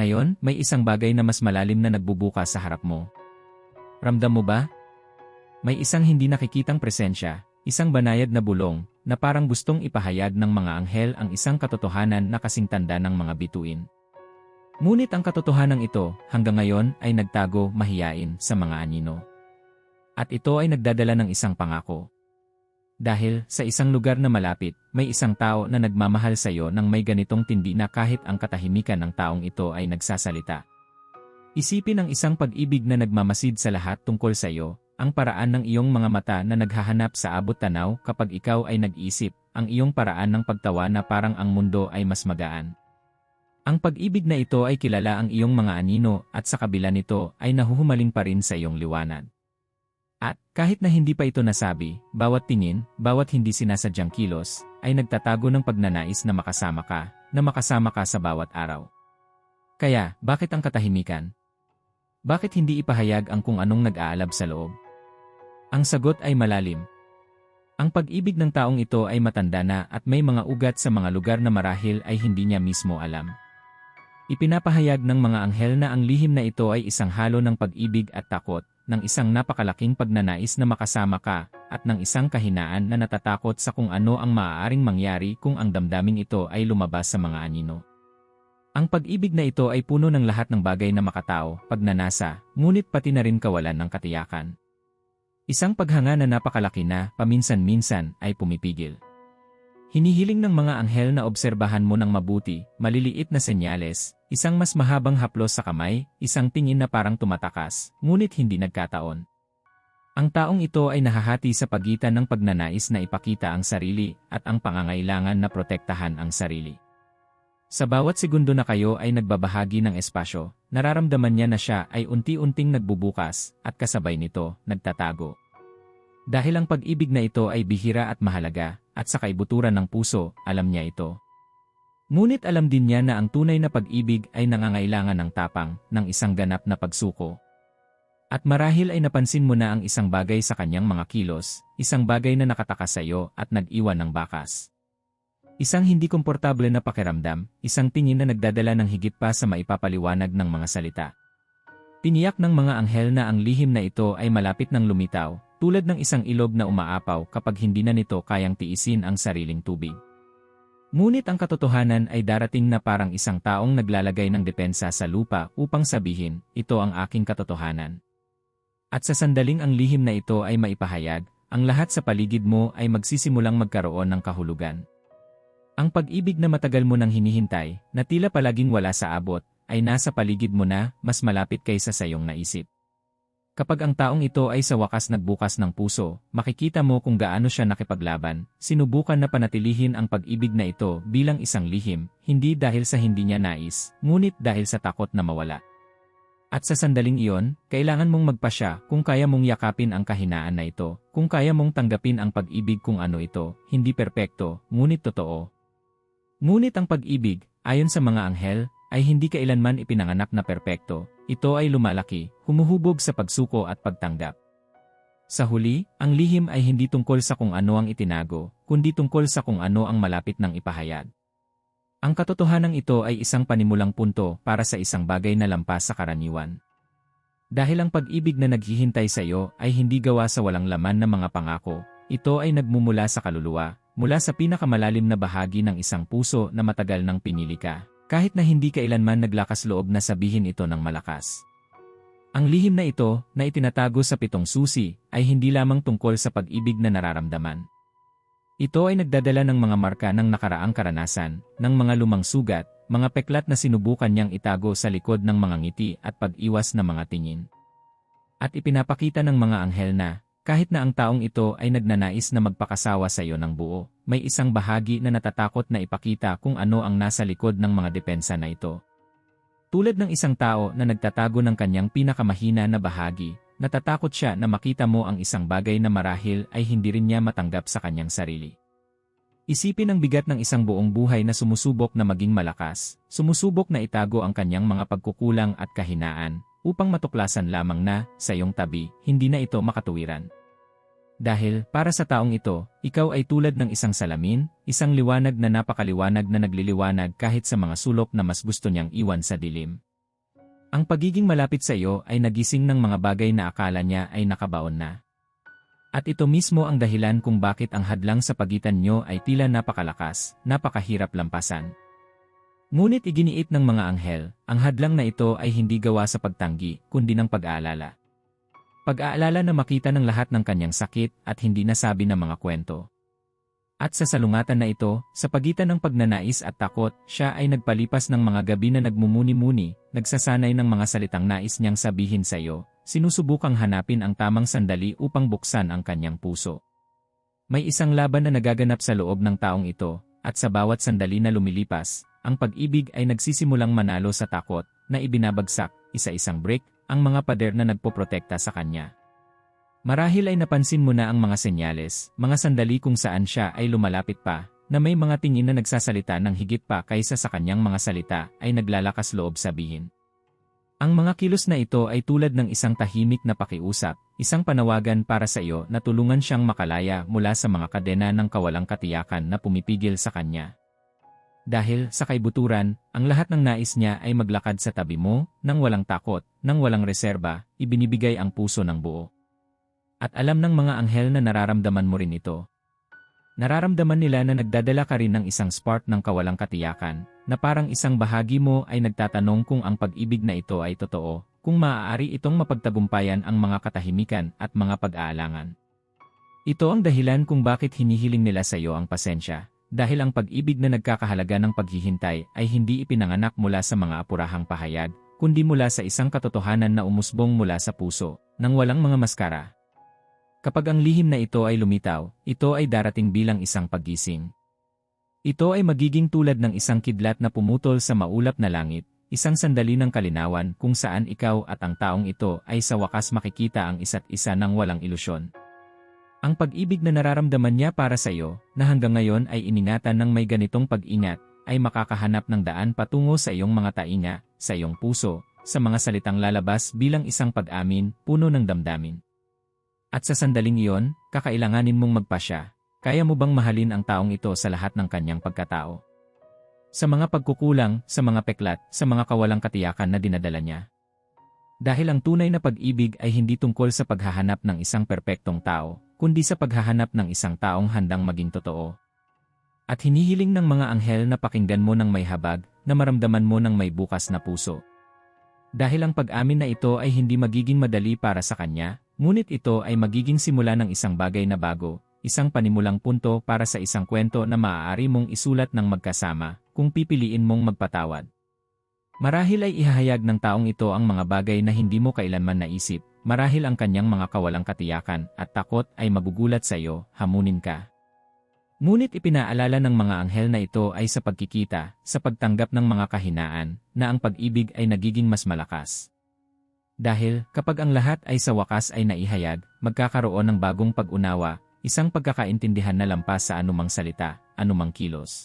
Ngayon, may isang bagay na mas malalim na nagbubuka sa harap mo. Ramdam mo ba? May isang hindi nakikitang presensya, isang banayad na bulong, na parang gustong ipahayag ng mga anghel ang isang katotohanan na kasing tanda ng mga bituin. Ngunit ang katotohanan ito, hanggang ngayon, ay nagtago mahiyain sa mga anino. At ito ay nagdadala ng isang pangako. Dahil, sa isang lugar na malapit, may isang tao na nagmamahal sa iyo nang may ganitong tindi na kahit ang katahimikan ng taong ito ay nagsasalita. Isipin ang isang pag-ibig na nagmamasid sa lahat tungkol sa iyo, ang paraan ng iyong mga mata na naghahanap sa abot tanaw kapag ikaw ay nag-isip, ang iyong paraan ng pagtawa na parang ang mundo ay mas magaan. Ang pag-ibig na ito ay kilala ang iyong mga anino at sa kabila nito ay nahuhumaling pa rin sa iyong liwanag. At, kahit na hindi pa ito nasabi, bawat tingin, bawat hindi sinasadyang kilos, ay nagtatago ng pagnanais na makasama ka, na makasama ka sa bawat araw. Kaya, bakit ang katahimikan? Bakit hindi ipahayag ang kung anong nag-aalab sa loob? Ang sagot ay malalim. Ang pag-ibig ng taong ito ay matanda na at may mga ugat sa mga lugar na marahil ay hindi niya mismo alam. Ipinapahayag ng mga anghel na ang lihim na ito ay isang halo ng pag-ibig at takot, ng isang napakalaking pagnanais na makasama ka, at ng isang kahinaan na natatakot sa kung ano ang maaaring mangyari kung ang damdaming ito ay lumabas sa mga anino. Ang pag-ibig na ito ay puno ng lahat ng bagay na makatao, pagnanasa, ngunit pati na rin kawalan ng katiyakan. Isang paghanga na napakalaki na, paminsan-minsan, ay pumipigil. Hinihiling ng mga anghel na obserbahan mo ng mabuti, maliliit na senyales, isang mas mahabang haplos sa kamay, isang tingin na parang tumatakas, ngunit hindi nagkataon. Ang taong ito ay nahahati sa pagitan ng pagnanais na ipakita ang sarili at ang pangangailangan na protektahan ang sarili. Sa bawat segundo na kayo ay nagbabahagi ng espasyo, nararamdaman niya na siya ay unti-unting nagbubukas at kasabay nito, nagtatago. Dahil ang pag-ibig na ito ay bihira at mahalaga, at sa kaibuturan ng puso, alam niya ito. Ngunit alam din niya na ang tunay na pag-ibig ay nangangailangan ng tapang, ng isang ganap na pagsuko. At marahil ay napansin mo na ang isang bagay sa kanyang mga kilos, isang bagay na nakataka sa iyo at nag-iwan ng bakas. Isang hindi komportable na pakiramdam, isang tingin na nagdadala ng higit pa sa maipapaliwanag ng mga salita. Tiniyak ng mga anghel na ang lihim na ito ay malapit ng lumitaw, tulad ng isang ilog na umaapaw kapag hindi na nito kayang tiisin ang sariling tubig. Ngunit ang katotohanan ay darating na parang isang taong naglalagay ng depensa sa lupa upang sabihin, ito ang aking katotohanan. At sa sandaling ang lihim na ito ay maipahayag, ang lahat sa paligid mo ay magsisimulang magkaroon ng kahulugan. Ang pag-ibig na matagal mo nang hinihintay, na tila palaging wala sa abot, ay nasa paligid mo na, mas malapit kaysa sa iyong naisip. Kapag ang taong ito ay sa wakas nagbukas ng puso, makikita mo kung gaano siya nakipaglaban, sinubukan na panatilihin ang pag-ibig na ito bilang isang lihim, hindi dahil sa hindi niya nais, ngunit dahil sa takot na mawala. At sa sandaling iyon, kailangan mong magpasya kung kaya mong yakapin ang kahinaan na ito, kung kaya mong tanggapin ang pag-ibig kung ano ito, hindi perpekto, ngunit totoo. Ngunit ang pag-ibig, ayon sa mga anghel, ay hindi kailanman ipinanganak na perpekto, ito ay lumalaki, humuhubog sa pagsuko at pagtanggap. Sa huli, ang lihim ay hindi tungkol sa kung ano ang itinago, kundi tungkol sa kung ano ang malapit ng ipahayag. Ang katotohanan ito ay isang panimulang punto para sa isang bagay na lampas sa karaniwan. Dahil ang pag-ibig na naghihintay sa iyo ay hindi gawa sa walang laman na mga pangako, ito ay nagmumula sa kaluluwa, mula sa pinakamalalim na bahagi ng isang puso na matagal nang pinili ka kahit na hindi kailanman naglakas loob na sabihin ito ng malakas. Ang lihim na ito, na itinatago sa pitong susi, ay hindi lamang tungkol sa pag-ibig na nararamdaman. Ito ay nagdadala ng mga marka ng nakaraang karanasan, ng mga lumang sugat, mga peklat na sinubukan niyang itago sa likod ng mga ngiti at pag-iwas ng mga tingin. At ipinapakita ng mga anghel na, kahit na ang taong ito ay nagnanais na magpakasawa sa iyo ng buo, may isang bahagi na natatakot na ipakita kung ano ang nasa likod ng mga depensa na ito. Tulad ng isang tao na nagtatago ng kanyang pinakamahina na bahagi, natatakot siya na makita mo ang isang bagay na marahil ay hindi rin niya matanggap sa kanyang sarili. Isipin ang bigat ng isang buong buhay na sumusubok na maging malakas, sumusubok na itago ang kanyang mga pagkukulang at kahinaan, upang matuklasan lamang na, sa iyong tabi, hindi na ito makatuwiran. Dahil, para sa taong ito, ikaw ay tulad ng isang salamin, isang liwanag na napakaliwanag na nagliliwanag kahit sa mga sulok na mas gusto niyang iwan sa dilim. Ang pagiging malapit sa iyo ay nagising ng mga bagay na akala niya ay nakabaon na. At ito mismo ang dahilan kung bakit ang hadlang sa pagitan nyo ay tila napakalakas, napakahirap lampasan. Ngunit iginiit ng mga anghel, ang hadlang na ito ay hindi gawa sa pagtanggi, kundi ng pag-aalala. Pag-aalala na makita ng lahat ng kanyang sakit at hindi nasabi ng mga kwento. At sa salungatan na ito, sa pagitan ng pagnanais at takot, siya ay nagpalipas ng mga gabi na nagmumuni-muni, nagsasanay ng mga salitang nais niyang sabihin sa iyo, sinusubukang hanapin ang tamang sandali upang buksan ang kanyang puso. May isang laban na nagaganap sa loob ng taong ito, at sa bawat sandali na lumilipas, ang pag-ibig ay nagsisimulang manalo sa takot, na ibinabagsak, isa-isang brick, ang mga pader na nagpoprotekta sa kanya. Marahil ay napansin mo na ang mga senyales, mga sandali kung saan siya ay lumalapit pa, na may mga tingin na nagsasalita ng higit pa kaysa sa kanyang mga salita ay naglalakas loob sabihin. Ang mga kilos na ito ay tulad ng isang tahimik na pakiusap, isang panawagan para sa iyo na tulungan siyang makalaya mula sa mga kadena ng kawalang katiyakan na pumipigil sa kanya. Dahil sa kaibuturan, ang lahat ng nais niya ay maglakad sa tabi mo, nang walang takot, nang walang reserba, ibinibigay ang puso ng buo. At alam ng mga anghel na nararamdaman mo rin ito. Nararamdaman nila na nagdadala ka rin ng isang spark ng kawalang katiyakan, na parang isang bahagi mo ay nagtatanong kung ang pag-ibig na ito ay totoo, kung maaari itong mapagtagumpayan ang mga katahimikan at mga pag-aalangan. Ito ang dahilan kung bakit hinihiling nila sa iyo ang pasensya, dahil ang pag-ibig na nagkakahalaga ng paghihintay ay hindi ipinanganak mula sa mga apurahang pahayag, kundi mula sa isang katotohanan na umusbong mula sa puso, nang walang mga maskara. Kapag ang lihim na ito ay lumitaw, ito ay darating bilang isang paggising. Ito ay magiging tulad ng isang kidlat na pumutol sa maulap na langit, isang sandali ng kalinawan kung saan ikaw at ang taong ito ay sa wakas makikita ang isa't isa ng walang ilusyon. Ang pag-ibig na nararamdaman niya para sa iyo, na hanggang ngayon ay iningatan ng may ganitong pag-ingat, ay makakahanap ng daan patungo sa iyong mga tainga, sa iyong puso, sa mga salitang lalabas bilang isang pag-amin, puno ng damdamin. At sa sandaling iyon, kakailanganin mong magpasya. Kaya mo bang mahalin ang taong ito sa lahat ng kanyang pagkatao? Sa mga pagkukulang, sa mga peklat, sa mga kawalang katiyakan na dinadala niya. Dahil ang tunay na pag-ibig ay hindi tungkol sa paghahanap ng isang perpektong tao, kundi sa paghahanap ng isang taong handang maging totoo. At hinihiling ng mga anghel na pakinggan mo ng may habag, na maramdaman mo ng may bukas na puso. Dahil ang pag-amin na ito ay hindi magiging madali para sa kanya, Ngunit ito ay magiging simula ng isang bagay na bago, isang panimulang punto para sa isang kwento na maaari mong isulat ng magkasama kung pipiliin mong magpatawad. Marahil ay ihahayag ng taong ito ang mga bagay na hindi mo kailanman naisip, marahil ang kanyang mga kawalang katiyakan at takot ay magugulat sa iyo, hamunin ka. Ngunit ipinaalala ng mga anghel na ito ay sa pagkikita, sa pagtanggap ng mga kahinaan, na ang pag-ibig ay nagiging mas malakas. Dahil, kapag ang lahat ay sa wakas ay naihayag, magkakaroon ng bagong pag-unawa, isang pagkakaintindihan na lampas sa anumang salita, anumang kilos.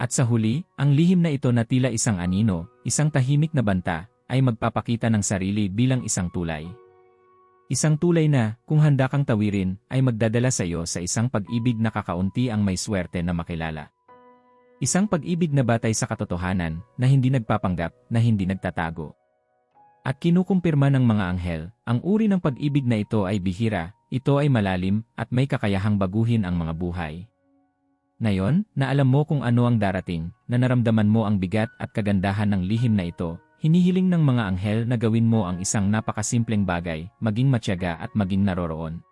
At sa huli, ang lihim na ito na tila isang anino, isang tahimik na banta, ay magpapakita ng sarili bilang isang tulay. Isang tulay na, kung handa kang tawirin, ay magdadala sa iyo sa isang pag-ibig na kakaunti ang may swerte na makilala. Isang pag-ibig na batay sa katotohanan, na hindi nagpapanggap, na hindi nagtatago. At kinukumpirma ng mga anghel, ang uri ng pag-ibig na ito ay bihira, ito ay malalim, at may kakayahang baguhin ang mga buhay. Ngayon, na alam mo kung ano ang darating, na naramdaman mo ang bigat at kagandahan ng lihim na ito, hinihiling ng mga anghel na gawin mo ang isang napakasimpleng bagay, maging matyaga at maging naroroon.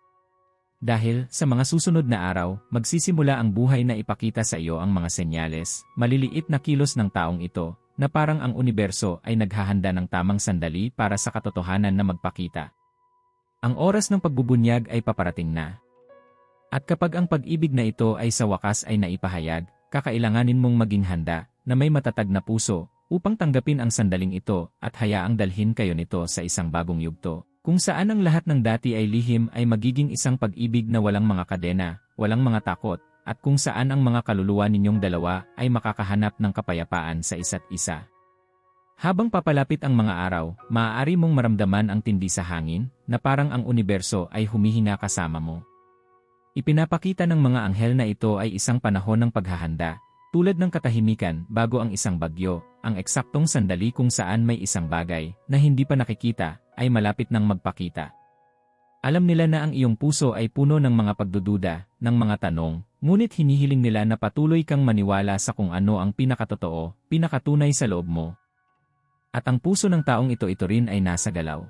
Dahil, sa mga susunod na araw, magsisimula ang buhay na ipakita sa iyo ang mga senyales, maliliit na kilos ng taong ito, na parang ang universo ay naghahanda ng tamang sandali para sa katotohanan na magpakita. Ang oras ng pagbubunyag ay paparating na. At kapag ang pag-ibig na ito ay sa wakas ay naipahayag, kakailanganin mong maging handa na may matatag na puso upang tanggapin ang sandaling ito at hayaang dalhin kayo nito sa isang bagong yugto, kung saan ang lahat ng dati ay lihim ay magiging isang pag-ibig na walang mga kadena, walang mga takot, at kung saan ang mga kaluluwa ninyong dalawa ay makakahanap ng kapayapaan sa isa't isa. Habang papalapit ang mga araw, maaari mong maramdaman ang tindi sa hangin na parang ang universo ay humihinga kasama mo. Ipinapakita ng mga anghel na ito ay isang panahon ng paghahanda, tulad ng katahimikan bago ang isang bagyo, ang eksaktong sandali kung saan may isang bagay na hindi pa nakikita ay malapit nang magpakita. Alam nila na ang iyong puso ay puno ng mga pagdududa, ng mga tanong, ngunit hinihiling nila na patuloy kang maniwala sa kung ano ang pinakatotoo, pinakatunay sa loob mo. At ang puso ng taong ito ito rin ay nasa galaw.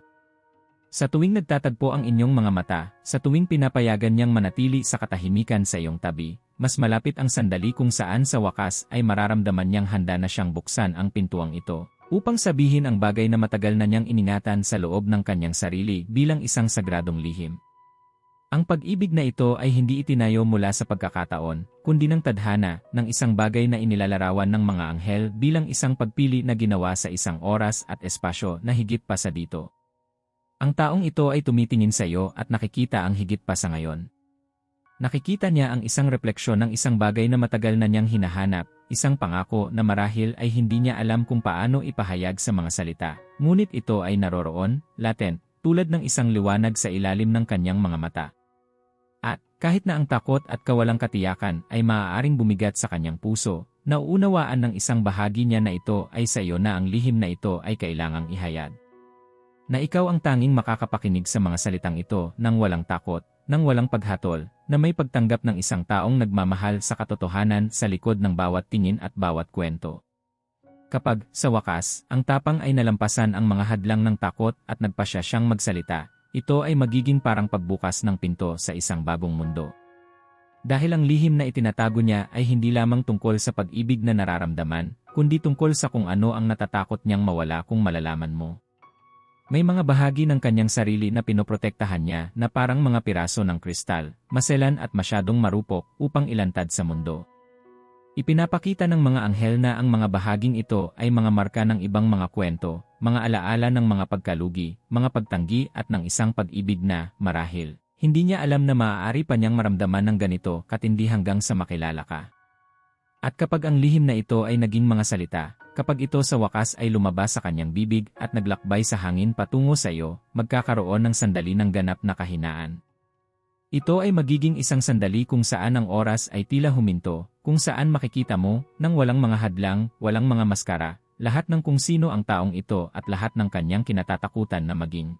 Sa tuwing nagtatagpo ang inyong mga mata, sa tuwing pinapayagan niyang manatili sa katahimikan sa iyong tabi, mas malapit ang sandali kung saan sa wakas ay mararamdaman niyang handa na siyang buksan ang pintuang ito, upang sabihin ang bagay na matagal na niyang iningatan sa loob ng kanyang sarili bilang isang sagradong lihim. Ang pag-ibig na ito ay hindi itinayo mula sa pagkakataon, kundi ng tadhana ng isang bagay na inilalarawan ng mga anghel bilang isang pagpili na ginawa sa isang oras at espasyo na higit pa sa dito. Ang taong ito ay tumitingin sa iyo at nakikita ang higit pa sa ngayon. Nakikita niya ang isang refleksyon ng isang bagay na matagal na niyang hinahanap, isang pangako na marahil ay hindi niya alam kung paano ipahayag sa mga salita. Ngunit ito ay naroroon, latent, tulad ng isang liwanag sa ilalim ng kanyang mga mata. At, kahit na ang takot at kawalang katiyakan ay maaaring bumigat sa kanyang puso, nauunawaan ng isang bahagi niya na ito ay sa iyo na ang lihim na ito ay kailangang ihayag. Na ikaw ang tanging makakapakinig sa mga salitang ito nang walang takot, nang walang paghatol, na may pagtanggap ng isang taong nagmamahal sa katotohanan sa likod ng bawat tingin at bawat kwento. Kapag, sa wakas, ang tapang ay nalampasan ang mga hadlang ng takot at nagpasya siyang magsalita, ito ay magiging parang pagbukas ng pinto sa isang bagong mundo. Dahil ang lihim na itinatago niya ay hindi lamang tungkol sa pag-ibig na nararamdaman, kundi tungkol sa kung ano ang natatakot niyang mawala kung malalaman mo. May mga bahagi ng kanyang sarili na pinoprotektahan niya na parang mga piraso ng kristal, maselan at masyadong marupok upang ilantad sa mundo. Ipinapakita ng mga anghel na ang mga bahaging ito ay mga marka ng ibang mga kwento, mga alaala ng mga pagkalugi, mga pagtanggi at ng isang pag-ibig na, marahil, hindi niya alam na maaari pa niyang maramdaman ng ganito katindi hanggang sa makilala ka. At kapag ang lihim na ito ay naging mga salita, kapag ito sa wakas ay lumabas sa kanyang bibig at naglakbay sa hangin patungo sa iyo, magkakaroon ng sandali ng ganap na kahinaan. Ito ay magiging isang sandali kung saan ang oras ay tila huminto, kung saan makikita mo, nang walang mga hadlang, walang mga maskara, lahat ng kung sino ang taong ito at lahat ng kanyang kinatatakutan na maging.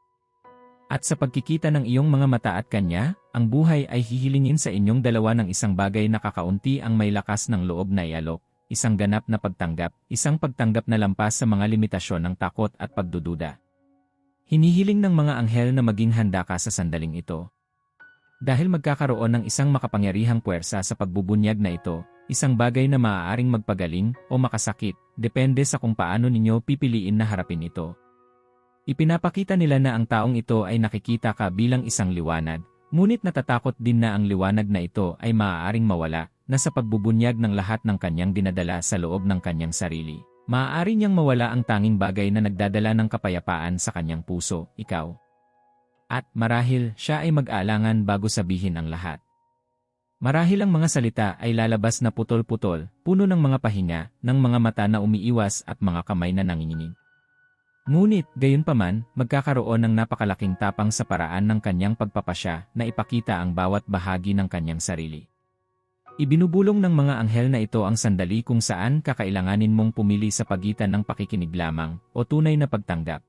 At sa pagkikita ng iyong mga mata at kanya, ang buhay ay hihilingin sa inyong dalawa ng isang bagay na kakaunti ang may lakas ng loob na ialok, isang ganap na pagtanggap, isang pagtanggap na lampas sa mga limitasyon ng takot at pagdududa. Hinihiling ng mga anghel na maging handa ka sa sandaling ito. Dahil magkakaroon ng isang makapangyarihang puwersa sa pagbubunyag na ito, isang bagay na maaaring magpagaling o makasakit, depende sa kung paano ninyo pipiliin na harapin ito. Ipinapakita nila na ang taong ito ay nakikita ka bilang isang liwanag, ngunit natatakot din na ang liwanag na ito ay maaaring mawala na sa pagbubunyag ng lahat ng kanyang dinadala sa loob ng kanyang sarili. Maaari niyang mawala ang tanging bagay na nagdadala ng kapayapaan sa kanyang puso, ikaw. At marahil siya ay mag-alangan bago sabihin ang lahat. Marahil ang mga salita ay lalabas na putol-putol, puno ng mga pahinga, ng mga mata na umiiwas at mga kamay na nanginginig. Ngunit, gayon paman, magkakaroon ng napakalaking tapang sa paraan ng kanyang pagpapasya na ipakita ang bawat bahagi ng kanyang sarili. Ibinubulong ng mga anghel na ito ang sandali kung saan kakailanganin mong pumili sa pagitan ng pakikinig lamang o tunay na pagtanggap.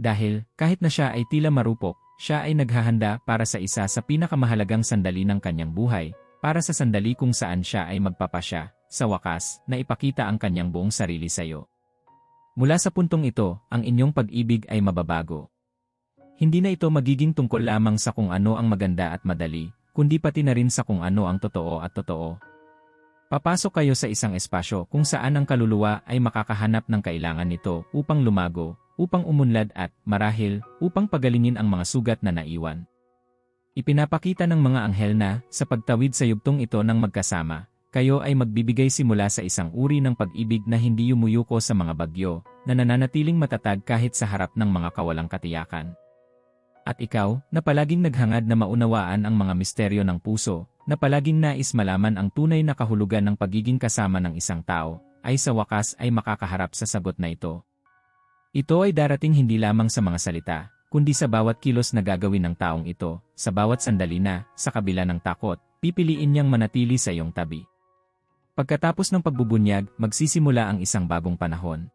Dahil, kahit na siya ay tila marupok, siya ay naghahanda para sa isa sa pinakamahalagang sandali ng kanyang buhay, para sa sandali kung saan siya ay magpapasya, sa wakas, na ipakita ang kanyang buong sarili sa iyo. Mula sa puntong ito, ang inyong pag-ibig ay mababago. Hindi na ito magiging tungkol lamang sa kung ano ang maganda at madali, kundi pati na rin sa kung ano ang totoo at totoo. Papasok kayo sa isang espasyo kung saan ang kaluluwa ay makakahanap ng kailangan nito upang lumago, upang umunlad at, marahil, upang pagalingin ang mga sugat na naiwan. Ipinapakita ng mga anghel na, sa pagtawid sa yugtong ito ng magkasama, kayo ay magbibigay simula sa isang uri ng pag-ibig na hindi yumuyuko sa mga bagyo, na nananatiling matatag kahit sa harap ng mga kawalang katiyakan. At ikaw, na palaging naghangad na maunawaan ang mga misteryo ng puso, na palaging nais malaman ang tunay na kahulugan ng pagiging kasama ng isang tao, ay sa wakas ay makakaharap sa sagot na ito. Ito ay darating hindi lamang sa mga salita, kundi sa bawat kilos na gagawin ng taong ito, sa bawat sandali na, sa kabila ng takot, pipiliin niyang manatili sa iyong tabi. Pagkatapos ng pagbubunyag, magsisimula ang isang bagong panahon.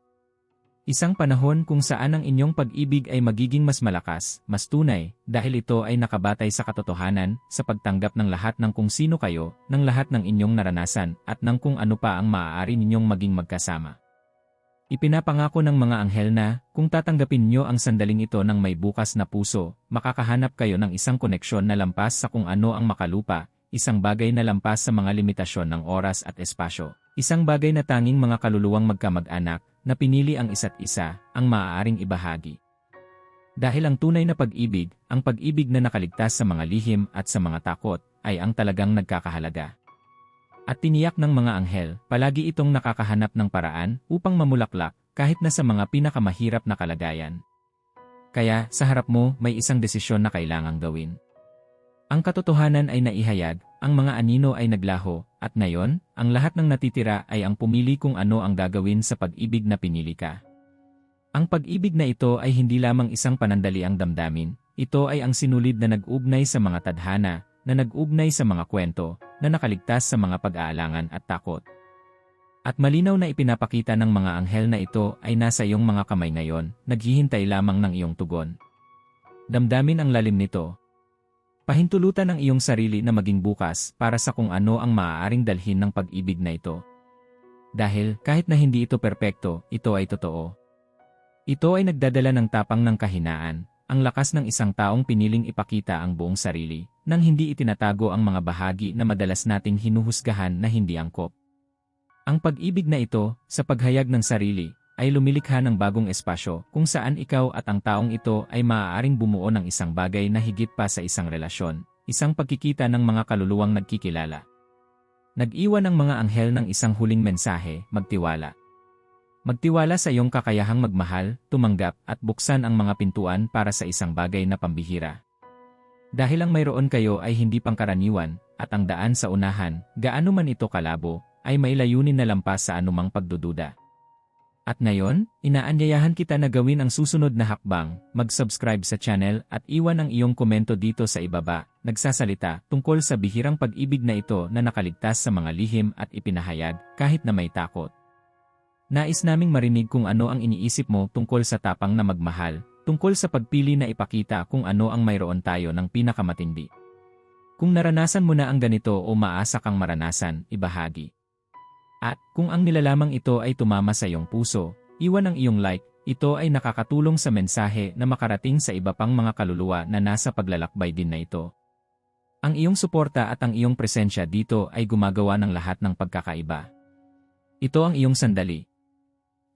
Isang panahon kung saan ang inyong pag-ibig ay magiging mas malakas, mas tunay, dahil ito ay nakabatay sa katotohanan, sa pagtanggap ng lahat ng kung sino kayo, ng lahat ng inyong naranasan, at ng kung ano pa ang maaari ninyong maging magkasama. Ipinapangako ng mga anghel na, kung tatanggapin nyo ang sandaling ito ng may bukas na puso, makakahanap kayo ng isang koneksyon na lampas sa kung ano ang makalupa, isang bagay na lampas sa mga limitasyon ng oras at espasyo. Isang bagay na tanging mga kaluluwang magkamag-anak, na pinili ang isa't isa, ang maaaring ibahagi. Dahil ang tunay na pag-ibig, ang pag-ibig na nakaligtas sa mga lihim at sa mga takot, ay ang talagang nagkakahalaga. At tiniyak ng mga anghel, palagi itong nakakahanap ng paraan upang mamulaklak kahit na sa mga pinakamahirap na kalagayan. Kaya, sa harap mo, may isang desisyon na kailangang gawin. Ang katotohanan ay naihayag, ang mga anino ay naglaho, at ngayon, ang lahat ng natitira ay ang pumili kung ano ang gagawin sa pag-ibig na pinili ka. Ang pag-ibig na ito ay hindi lamang isang panandaliang damdamin, ito ay ang sinulid na nag-ugnay sa mga tadhana, na nag-ugnay sa mga kwento, na nakaligtas sa mga pag-aalangan at takot. At malinaw na ipinapakita ng mga anghel na ito ay nasa iyong mga kamay ngayon, naghihintay lamang ng iyong tugon. Damdamin ang lalim nito, Pahintulutan ang iyong sarili na maging bukas para sa kung ano ang maaaring dalhin ng pag-ibig na ito. Dahil kahit na hindi ito perpekto, ito ay totoo. Ito ay nagdadala ng tapang ng kahinaan, ang lakas ng isang taong piniling ipakita ang buong sarili, nang hindi itinatago ang mga bahagi na madalas nating hinuhusgahan na hindi angkop. Ang pag-ibig na ito, sa paghayag ng sarili, ay lumilikha ng bagong espasyo kung saan ikaw at ang taong ito ay maaaring bumuo ng isang bagay na higit pa sa isang relasyon, isang pagkikita ng mga kaluluwang nagkikilala. Nag-iwan ang mga anghel ng isang huling mensahe, magtiwala. Magtiwala sa iyong kakayahang magmahal, tumanggap at buksan ang mga pintuan para sa isang bagay na pambihira. Dahil ang mayroon kayo ay hindi pangkaraniwan, at ang daan sa unahan, gaano man ito kalabo, ay may layunin na lampas sa anumang pagdududa. At ngayon, inaanyayahan kita na gawin ang susunod na hakbang, mag-subscribe sa channel at iwan ang iyong komento dito sa ibaba, nagsasalita tungkol sa bihirang pag-ibig na ito na nakaligtas sa mga lihim at ipinahayag kahit na may takot. Nais naming marinig kung ano ang iniisip mo tungkol sa tapang na magmahal, tungkol sa pagpili na ipakita kung ano ang mayroon tayo ng pinakamatindi. Kung naranasan mo na ang ganito o maasa kang maranasan, ibahagi. At kung ang nilalamang ito ay tumama sa iyong puso, iwan ang iyong like, ito ay nakakatulong sa mensahe na makarating sa iba pang mga kaluluwa na nasa paglalakbay din na ito. Ang iyong suporta at ang iyong presensya dito ay gumagawa ng lahat ng pagkakaiba. Ito ang iyong sandali.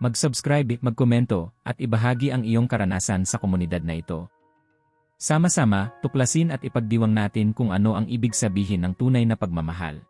Mag-subscribe, magkomento, at ibahagi ang iyong karanasan sa komunidad na ito. Sama-sama, tuklasin at ipagdiwang natin kung ano ang ibig sabihin ng tunay na pagmamahal.